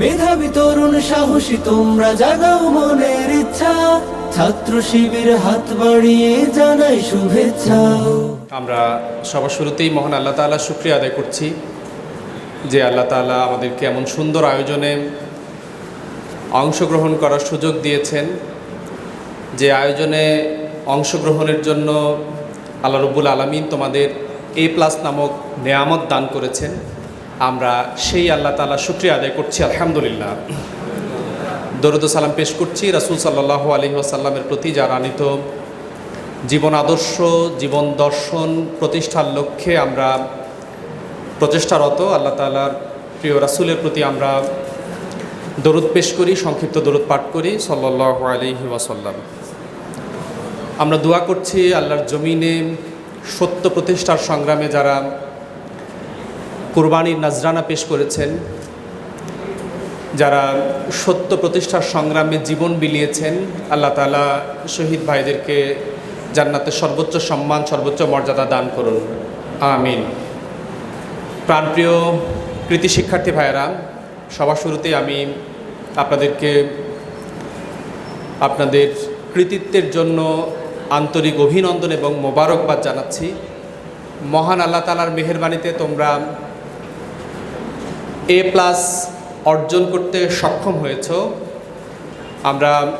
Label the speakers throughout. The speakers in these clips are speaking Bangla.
Speaker 1: মেধাবী তরুণ সাহসী, তোমরা জাগাও মনের ইচ্ছা। ছাত্র শিবির হাত বাড়িয়ে জানাই শুভেচ্ছা।
Speaker 2: আমরা সবার শুরুতেই মহান আল্লাহ তাআলা শুক্রিয়া আদায় করছি যে আল্লাহ তাআলা আমাদেরকে এমন সুন্দর আয়োজনে অংশগ্রহণ করার সুযোগ দিয়েছেন, যে আয়োজনে অংশগ্রহণের জন্য আল্লাহ রব্বুল আলমিন তোমাদের এ প্লাস নামক নেয়ামত দান করেছেন। আমরা সেই আল্লাহ তাআলা শুক্রিয়া আদায় করছি, আলহামদুলিল্লাহ। দরুদ সালাম পেশ করছি, রাসূল সাল্লাহ আলহি আসাল্লামের প্রতি যার আনিত জীবন আদর্শ, জীবন দর্শন প্রতিষ্ঠার লক্ষ্যে আমরা প্রচেষ্টারত, আল্লাহ তালার প্রিয় রাসূলের প্রতি আমরা দরুদ পেশ করি, সংক্ষিপ্ত দরুদ পাঠ করি সাল্লাহ আলহি ওয়াসাল্লাম। আমরা দোয়া করছি আল্লাহর জমিনে সত্য প্রতিষ্ঠার সংগ্রামে যারা কুরবানির নাজরানা পেশ করেছেন, যারা সত্য প্রতিষ্ঠার সংগ্রামে জীবন বিলিয়েছেন, আল্লাহ তালা শহীদ ভাইদেরকে জান্নাতের সর্বোচ্চ সম্মান, সর্বোচ্চ মর্যাদা দান করুন। আমিন। প্রাণপ্রিয় কৃতি শিক্ষার্থী ভাইয়েরা, সবার শুরুতে আমি আপনাদেরকে আপনাদের কৃতিত্বের জন্য আন্তরিক অভিনন্দন এবং মোবারকবাদ জানাচ্ছি। মহান আল্লাহ তালার মেহরবানিতে তোমরা এ প্লাস অর্জন করতে সক্ষম হয়েছ। আমরা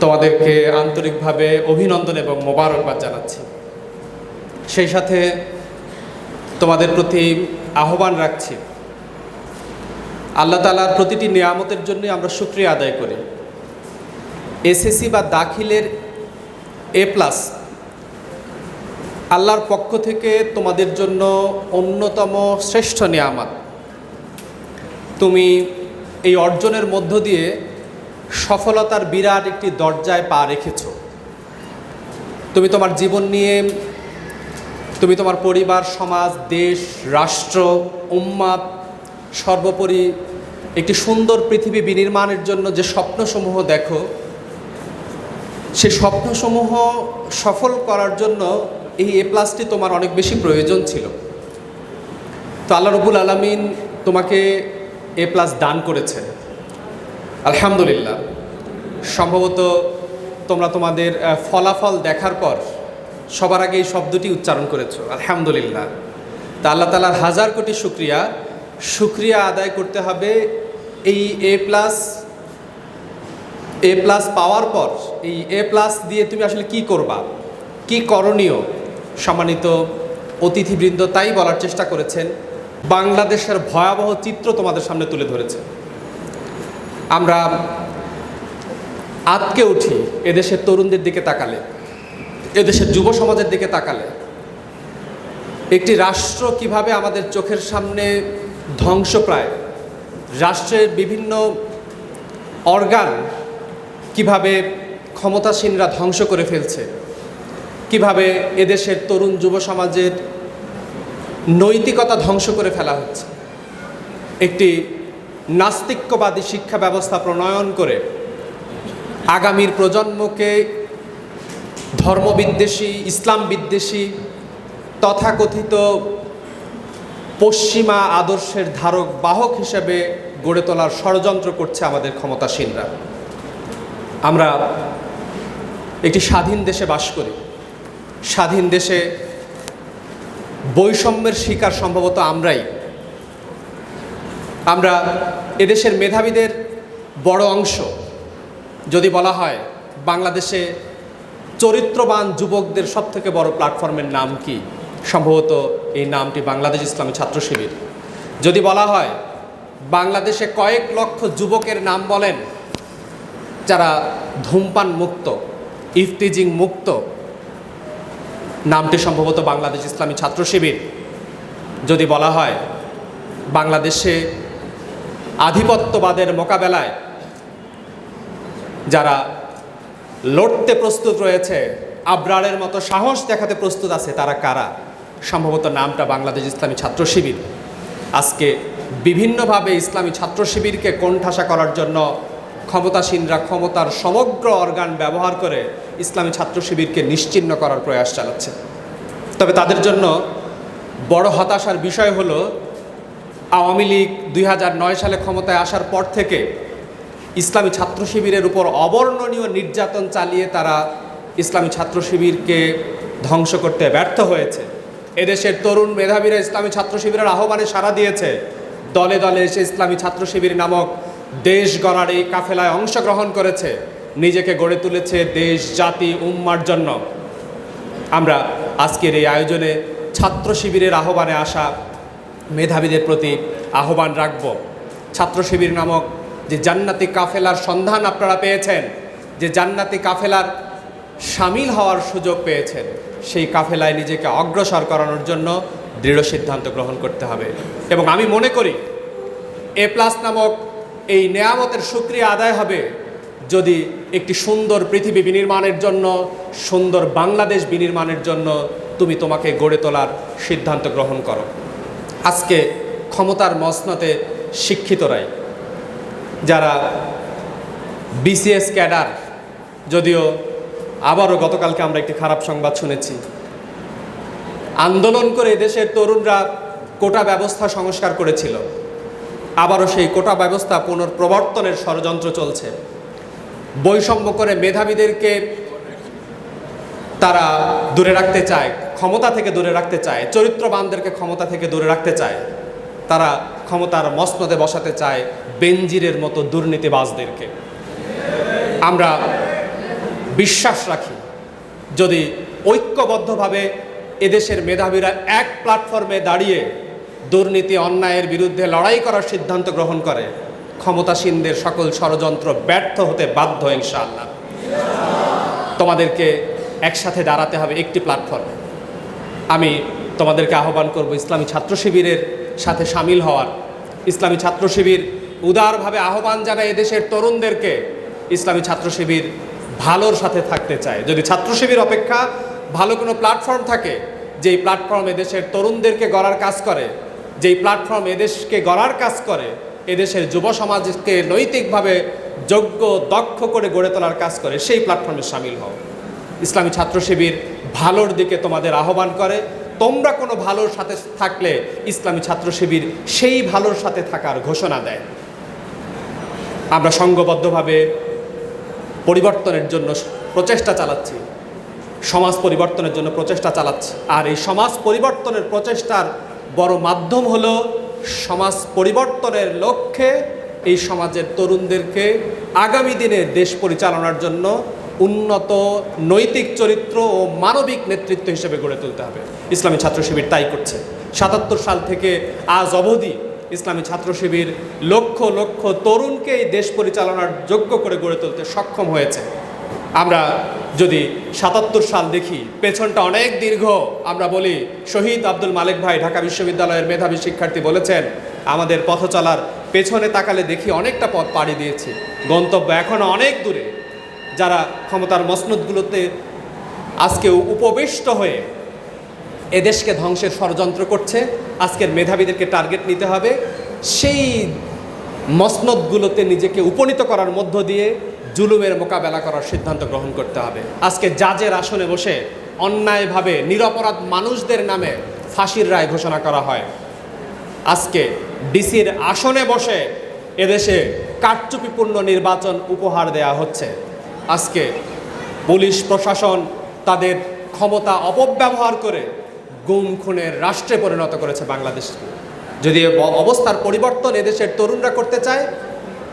Speaker 2: তোমাদেরকে আন্তরিকভাবে অভিনন্দন এবং মোবারকবাদ জানাচ্ছি। সেই সাথে তোমাদের প্রতি আহ্বান রাখছি। আল্লাহ তালার প্রতিটি নিয়ামতের জন্য আমরা সুক্রিয়া আদায় করি। এসএসসি বা দাখিলের এ প্লাস আল্লাহর পক্ষ থেকে তোমাদের জন্য অন্যতম শ্রেষ্ঠ নিয়ামত। তুমি এই অর্জনের মধ্য দিয়ে সফলতার বিরাট একটি দরজায় পা রেখেছ। তুমি তোমার জীবন নিয়ে, তুমি তোমার পরিবার, সমাজ, দেশ, রাষ্ট্র, উম্মাদ, সর্বোপরি একটি সুন্দর পৃথিবী বিনির্মাণের জন্য যে স্বপ্নসমূহ দেখো, সে স্বপ্নসমূহ সফল করার জন্য এই এ প্লাসটি তোমার অনেক বেশি প্রয়োজন ছিল। তো আল্লাহ রবুল আলমিন তোমাকে এ প্লাস দান করেছেন। আলহামদুলিল্লাহ। সম্ভবত তোমরা তোমাদের ফলাফল দেখার পর সবার আগে এই শব্দটি উচ্চারণ করেছ। আলহামদুলিল্লাহ। তা আল্লাহ তালার হাজার কোটি শুক্রিয়া। শুক্রিয়া আদায় করতে হবে এই এ প্লাস এ প্লাস পাওয়ার পর, এই এ প্লাস দিয়ে তুমি আসলে কি করবা? কি করণীয়? সম্মানিত অতিথিবৃন্দ, তাই বলার চেষ্টা করেছেন, বাংলাদেশের ভয়াবহ চিত্র তোমাদের সামনে তুলে ধরেছে। আমরা আতকে উঠি এদেশের তরুণদের দিকে তাকালে, এদেশের যুব সমাজের দিকে তাকালে। একটি রাষ্ট্র কীভাবে আমাদের চোখের সামনে ধ্বংসপ্রায়, রাষ্ট্রের বিভিন্ন অর্গান কীভাবে ক্ষমতাসীনরা ধ্বংস করে ফেলছে কীভাবে এদেশের তরুণ যুব সমাজের নৈতিকতা ধ্বংস করে ফেলা হচ্ছে। একটি নাস্তিক্যবাদী শিক্ষা ব্যবস্থা প্রণয়ন করে আগামীর প্রজন্মকে ধর্মবিদ্বেষী ইসলাম বিদ্বেষী তথাকথিত পশ্চিমা আদর্শের ধারক, বাহক হিসেবে গড়ে তোলার ষড়যন্ত্র করছে আমাদের ক্ষমতাসীনরা। আমরা একটি স্বাধীন দেশে বাস করি। স্বাধীন দেশে বৈষম্যের শিকার সম্ভবত আমরাই। আমরা এদেশের মেধাবীদের বড় অংশ। যদি বলা হয় বাংলাদেশে চরিত্রবান যুবকদের সবথেকে বড় প্ল্যাটফর্মের নাম কি? সম্ভবত এই নামটি বাংলাদেশ ইসলামী ছাত্র শিবির। যদি বলা হয় বাংলাদেশে কয়েক লক্ষ যুবকের নাম বলেন, যারা ধূমপান মুক্ত, ইফতিজিং মুক্ত নামটি সম্ভবত বাংলাদেশ ইসলামী ছাত্র শিবির। যদি বলা হয়, বাংলাদেশে আধিপত্যবাদের মোকাবেলায় যারা লড়তে প্রস্তুত রয়েছে, আবরারের মতো সাহস দেখাতে প্রস্তুত আছে, তারা কারা? সম্ভবত নামটা বাংলাদেশ ইসলামী ছাত্র শিবির। আজকে বিভিন্নভাবে ইসলামী ছাত্র শিবিরকে কোণঠাসা করার জন্য ক্ষমতাসীনরা ক্ষমতার সমগ্র অর্গান ব্যবহার করে ইসলামী ছাত্র শিবিরকে নিশ্চিহ্ন করার প্রয়াস চালাচ্ছে। তবে তাদের জন্য বড় হতাশার বিষয় হলো, আওয়ামী লীগ দুই হাজার নয় সালে ক্ষমতায় আসার পর থেকে ইসলামী ছাত্র শিবিরের উপর অবর্ণনীয় নির্যাতন চালিয়ে তারা ইসলামী ছাত্র শিবিরকে ধ্বংস করতে ব্যর্থ হয়েছে। এদেশের তরুণ মেধাবীরা ইসলামী ছাত্র শিবিরের আহ্বানে সাড়া দিয়েছে। দলে দলে এসে ইসলামী ছাত্র শিবির নামক দেশ গড়ার এই কাফেলায় অংশগ্রহণ করেছে, নিজেকে গড়ে তুলেছে দেশ, জাতি, উম্মার জন্য। আমরা আজকের এই আয়োজনে ছাত্র শিবিরের আহ্বানে আসা মেধাবীদের প্রতি আহ্বান রাখব। ছাত্র শিবির নামক যে জান্নাতি কাফেলার সন্ধান আপনারা পেয়েছেন, যে জান্নাতি কাফেলার সামিল হওয়ার সুযোগ পেয়েছেন, সেই কাফেলায় নিজেকে অগ্রসর করানোর জন্য দৃঢ় সিদ্ধান্ত গ্রহণ করতে হবে। এবং আমি মনে করি, এ প্লাস নামক এই নেয়ামতের সুক্রিয়া আদায় হবে যদি একটি সুন্দর পৃথিবী বিনির্মাণের জন্য, সুন্দর বাংলাদেশ বিনির্মাণের জন্য তুমি তোমাকে গড়ে তোলার সিদ্ধান্ত গ্রহণ করো। আজকে ক্ষমতার মসনতে শিক্ষিতরাই, যারা বিসিএস ক্যাডার, যদিও আবারও গতকালকে আমরা একটি খারাপ সংবাদ শুনেছি, আন্দোলন করে দেশের তরুণরা কোটা ব্যবস্থা সংস্কার করেছিল। আবারও সেই কোটা ব্যবস্থা পুনর্প্রবর্তনের ষড়যন্ত্র চলছে। বৈষম্য করে মেধাবীদেরকে তারা দূরে রাখতে চায়, ক্ষমতা থেকে দূরে রাখতে চায়, চরিত্রবানদেরকে ক্ষমতা থেকে দূরে রাখতে চায়, তারা ক্ষমতার মসনদে বসাতে চায় বেঞ্জিরের মতো দুর্নীতিবাজদেরকে। আমরা বিশ্বাস রাখি, যদি ঐক্যবদ্ধভাবে এদেশের মেধাবীরা এক প্ল্যাটফর্মে দাঁড়িয়ে দুর্নীতি, অন্যায়ের বিরুদ্ধে লড়াই করার সিদ্ধান্ত গ্রহণ করে। ক্ষমতাসীনদের সকল ষড়যন্ত্র ব্যর্থ হতে বাধ্য, ইনশাআল্লাহ। তোমাদেরকে একসাথে দাঁড়াতে হবে একটি প্ল্যাটফর্মে আমি তোমাদেরকে আহ্বান করব ইসলামী ছাত্র শিবিরের সাথে সামিল হওয়ার। ইসলামী ছাত্র শিবির উদারভাবে আহ্বান জানায় এদেশের তরুণদেরকে। ইসলামী ছাত্র শিবির ভালোর সাথে থাকতে চায়। যদি ছাত্র শিবির অপেক্ষা ভালো কোনো প্ল্যাটফর্ম থাকে, যেই প্ল্যাটফর্ম এদেশের তরুণদেরকে গড়ার কাজ করে যেই প্ল্যাটফর্ম এদেশকে গড়ার কাজ করে, এদেশের যুব সমাজকে নৈতিকভাবে যোগ্য, দক্ষ করে গড়ে তোলার কাজ করে, সেই প্ল্যাটফর্মে সামিল হও। ইসলামী ছাত্র শিবির ভালোর দিকে তোমাদের আহ্বান করে। তোমরা কোনো ভালোর সাথে থাকলে ইসলামী ছাত্র শিবির সেই ভালোর সাথে থাকার ঘোষণা দেয়। আমরা সংঘবদ্ধভাবে পরিবর্তনের জন্য প্রচেষ্টা চালাচ্ছি। সমাজ পরিবর্তনের জন্য প্রচেষ্টা চালাচ্ছি। আর এই সমাজ পরিবর্তনের প্রচেষ্টার বড় মাধ্যম হলো সমাজ পরিবর্তনের লক্ষ্যে এই সমাজের তরুণদেরকে আগামী দিনে দেশ পরিচালনার জন্য উন্নত নৈতিক চরিত্র ও মানবিক নেতৃত্ব হিসেবে গড়ে তুলতে হবে। ইসলামী ছাত্র শিবির তাই করছে। সাতাত্তর সাল থেকে আজ অবধি ইসলামী ছাত্র শিবির লক্ষ লক্ষ তরুণকে এই দেশ পরিচালনার যোগ্য করে গড়ে তুলতে সক্ষম হয়েছে। আমরা যদি সাতাত্তর সাল দেখি, পেছনটা অনেক দীর্ঘ। আমরা বলি, শহীদ আব্দুল মালিক ভাই ঢাকা বিশ্ববিদ্যালয়ের মেধাবী শিক্ষার্থী বলেছেন, আমাদের পথ চলার পেছনে তাকালে দেখি অনেকটা পথ পাড়ি দিয়েছি। গন্তব্য এখনও অনেক দূরে। যারা ক্ষমতার মসনদগুলোতে আজকে উপবিষ্ট হয়ে এদেশকে ধ্বংসের ষড়যন্ত্র করছে, আজকের মেধাবীদেরকে টার্গেট নিতে হবে, সেই মসনদগুলোতে নিজেকে উপনীত করার মধ্য দিয়ে জুলুমের মোকাবেলা করার সিদ্ধান্ত গ্রহণ করতে হবে। আজকে জাজের আসনে বসে অন্যায়ভাবে নিরপরাধ মানুষদের নামে ফাঁসির রায় ঘোষণা করা হয়। আজকে ডিসির আসনে বসে এদেশে কারচুপিপূর্ণ নির্বাচন উপহার দেয়া হচ্ছে। আজকে পুলিশ প্রশাসন তাদের ক্ষমতা অপব্যবহার করে গুম খুনের রাষ্ট্রে পরিণত করেছে বাংলাদেশকে। যদি অবস্থার পরিবর্তন এদেশের তরুণরা করতে চায়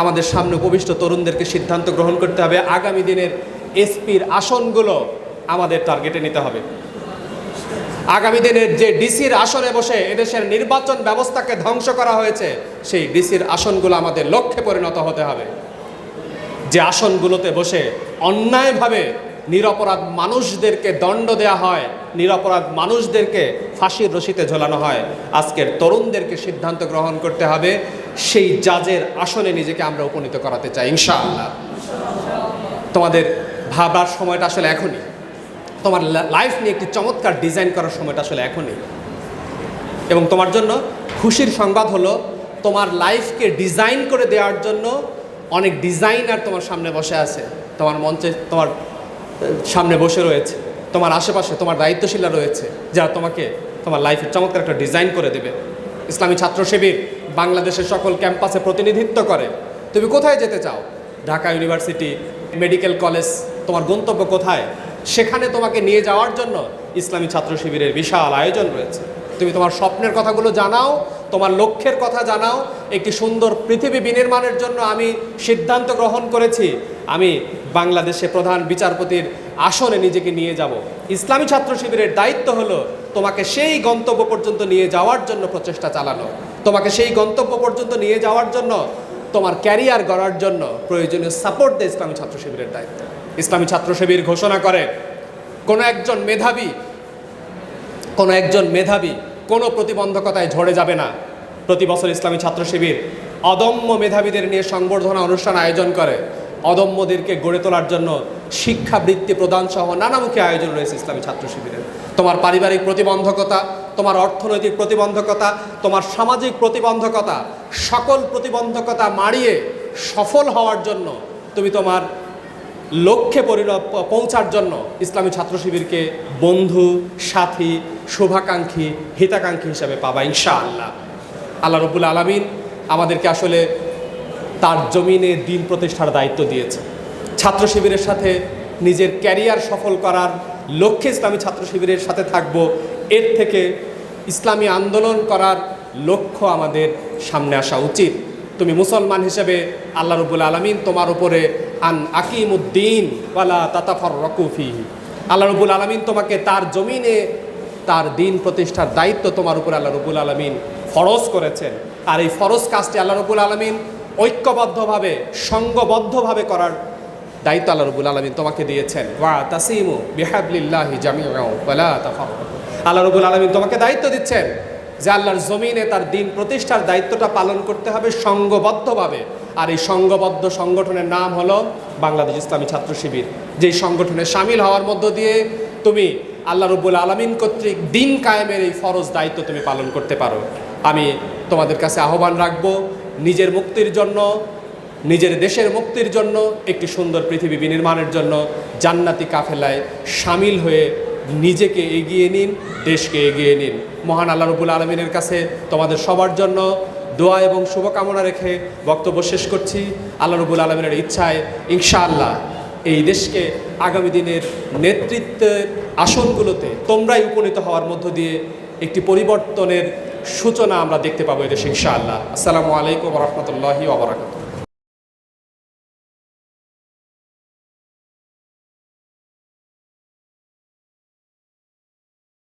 Speaker 2: আমাদের সামনে উপবিষ্ট তরুণদেরকে সিদ্ধান্ত গ্রহণ করতে হবে। আগামী দিনের এসপির আসনগুলো আমাদের টার্গেটে নিতে হবে। আগামী দিনের যে ডিসির আসনে বসে এদেশের নির্বাচন ব্যবস্থাকে ধ্বংস করা হয়েছে, সেই ডিসির আসনগুলো আমাদের লক্ষ্যে পরিণত হতে হবে। যে আসনগুলোতে বসে অন্যায়ভাবে নিরপরাধ মানুষদেরকে দণ্ড দেওয়া হয়, নিরপরাধ মানুষদেরকে ফাঁসির রশিতে ঝোলানো হয়, আজকের তরুণদেরকে সিদ্ধান্ত গ্রহণ করতে হবে। সেই জাজের আসনে নিজেকে আমরা উপনীত করাতে চাই, ইনশাআল্লাহ। তোমাদের ভাবার সময়টা আসলে এখনই। তোমার লাইফ নিয়ে একটি চমৎকার ডিজাইন করার সময়টা আসলে এখনই। এবং তোমার জন্য খুশির সংবাদ হলো, তোমার লাইফকে ডিজাইন করে দেওয়ার জন্য অনেক ডিজাইনার তোমার সামনে বসে আছে। তোমার মঞ্চে, তোমার সামনে বসে রয়েছে। তোমার আশেপাশে তোমার দায়িত্বশীলরা রয়েছে, যারা তোমাকে তোমার লাইফের চমৎকার একটা ডিজাইন করে দেবে। ইসলামী ছাত্র শিবির বাংলাদেশের সকল ক্যাম্পাসে প্রতিনিধিত্ব করে। তুমি কোথায় যেতে চাও? ঢাকা ইউনিভার্সিটি, মেডিকেল কলেজ, তোমার গন্তব্য কোথায়? সেখানে তোমাকে নিয়ে যাওয়ার জন্য ইসলামী ছাত্র শিবিরের বিশাল আয়োজন রয়েছে। তুমি তোমার স্বপ্নের কথাগুলো জানাও, তোমার লক্ষ্যের কথা জানাও, একটি সুন্দর পৃথিবী বিনির্মাণের জন্য আমি সিদ্ধান্ত গ্রহণ করেছি। আমি বাংলাদেশে প্রধান বিচারপতির আসনে নিজেকে নিয়ে যাব। ইসলামী ছাত্র শিবিরের দায়িত্ব হলো তোমাকে সেই গন্তব্য পর্যন্ত নিয়ে যাওয়ার জন্য প্রচেষ্টা চালানো। তোমাকে সেই গন্তব্য পর্যন্ত নিয়ে যাওয়ার জন্য, তোমার ক্যারিয়ার গড়ার জন্য প্রয়োজনীয় সাপোর্ট দেয় ইসলামী ছাত্র শিবিরের দায়িত্ব। ইসলামী ছাত্র শিবির ঘোষণা করে, কোনো একজন মেধাবী, কোনো একজন মেধাবী কোনো প্রতিবন্ধকতায় ঝরে যাবে না। প্রতি বছর ইসলামী ছাত্র শিবির অদম্য মেধাবীদের নিয়ে সংবর্ধনা অনুষ্ঠান আয়োজন করে। অদম্যদেরকে গড়ে তোলার জন্য শিক্ষাবৃত্তি প্রদান সহ নানামুখী আয়োজন রয়েছে ইসলামী ছাত্র শিবিরের তোমার পারিবারিক প্রতিবন্ধকতা তোমার অর্থনৈতিক প্রতিবন্ধকতা, তোমার সামাজিক প্রতিবন্ধকতা, সকল প্রতিবন্ধকতা মারিয়ে সফল হওয়ার জন্য, তুমি তোমার লক্ষ্যে পরিণত পৌঁছার জন্য ইসলামী ছাত্র শিবিরকে বন্ধু, সাথী, শুভাকাঙ্ক্ষী, হিতাকাঙ্ক্ষী হিসাবে পাবা ইনশাআল্লাহ। আল্লাহ রবুল আলমিন আমাদেরকে আসলে তার জমিনে দিন প্রতিষ্ঠার দায়িত্ব দিয়েছে। ছাত্র শিবিরের সাথে নিজের ক্যারিয়ার সফল করার লক্ষ্যে ইসলামী ছাত্র শিবিরের সাথে থাকব, এর থেকে ইসলামী আন্দোলন করার লক্ষ্য আমাদের সামনে আসা উচিত। তুমি মুসলমান হিসেবে আল্লাহ রবুল আলমিন তোমার উপরে আন আকিমুদ্দিন ওয়ালা তাতাফর রকুফি আল্লাহ রবুল আলমিন তোমাকে তার জমিনে তার দিন প্রতিষ্ঠার দায়িত্ব তোমার উপর আল্লাহ রবুল আলমিন ফরজ করেছেন। আর এই ফরজ কাজটি আল্লাহ রবুল আলমিন ঐক্যবদ্ধভাবে, সঙ্গবদ্ধভাবে করার দায়িত্ব আল্লাহ রবুল আলমিন তোমাকে দিয়েছেন। ওয়া তাসিমু বিহাবলিল্লাহি জামিউ ওয়ালা তাফাররাকু। আল্লাহ রবুল আলমিন তোমাকে দায়িত্ব দিচ্ছেন যে আল্লাহর জমিনে তার দিন প্রতিষ্ঠার দায়িত্বটা পালন করতে হবে সঙ্গবদ্ধভাবে। আর এই সঙ্গবদ্ধ সংগঠনের নাম হলো বাংলাদেশ ইসলামী ছাত্র শিবির। যেই সংগঠনে সামিল হওয়ার মধ্য দিয়ে তুমি আল্লাহ রব্বুল আলমিন কর্তৃক দিন কায়েমের এই ফরজ দায়িত্ব তুমি পালন করতে পারো। আমি তোমাদের কাছে আহ্বান রাখব, নিজের মুক্তির জন্য, নিজের দেশের মুক্তির জন্য, একটি সুন্দর পৃথিবী বিনির্মাণের জন্য জান্নাতি কাফেলায় সামিল হয়ে নিজেকে এগিয়ে নিন, দেশকে এগিয়ে নিন। মহান আল্লাহ রবুল আলমিনের কাছে তোমাদের সবার জন্য দোয়া এবং শুভকামনা রেখে বক্তব্য শেষ করছি। আল্লাহ রবুল আলমিনের ইচ্ছায় ইনশাআল্লাহ এই দেশকে আগামী দিনের নেতৃত্বের আসনগুলোতে তোমরাই উপনীত হওয়ার মধ্য দিয়ে একটি পরিবর্তনের সূচনা আমরা দেখতে পাবো এদেশে ইনশাআল্লাহ। আসসালামু আলাইকুম রহমতুল্লাহি ওবরাকাতুহ